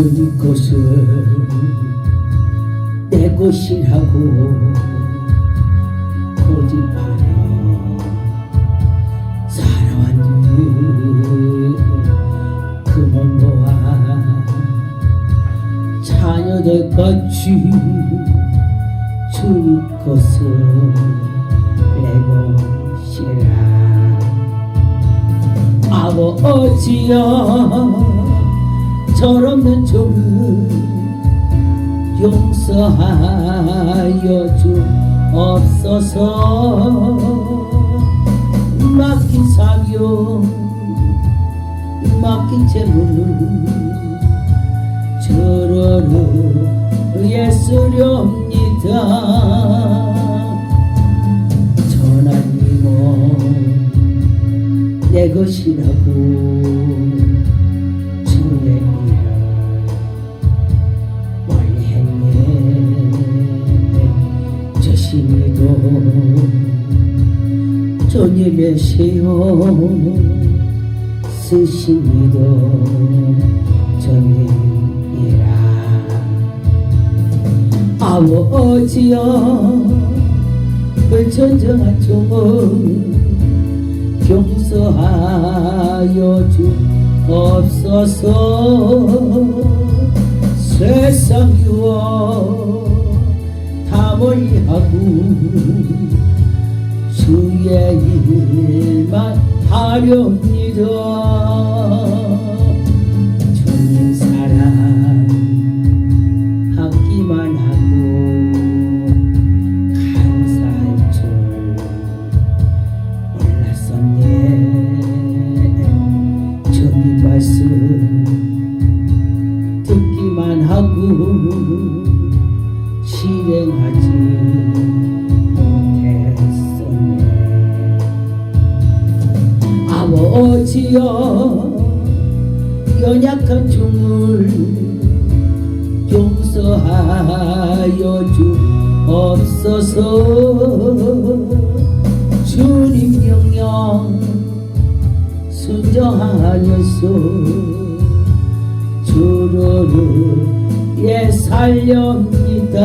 이곳을 내 곳이라고 거짓말하며 살아왔니? 그만 보아 자녀들 같이 주님 것을 내 곳이라. 아버지여 철없는 종을 용서하여 주옵소서 맡긴 사명 맡긴 재물을 저러를 위해 쓰렵니다. 전하님은 내 것이라고 주님의 시요 스신이도 주님이라. 아버지여 그 전정한 종을 용서하여 주옵소서 세상 유혹 다 멀리하고 주의 일만 하렵니다. 주님 사랑 하기만 하고 감사할 줄 몰랐었네. 주님 말씀 듣기만 하고 실행하지 아버지여 연약한 종을 용서하여 주옵소서. 주님 명령 순정하여서 주로를 예 살렵니다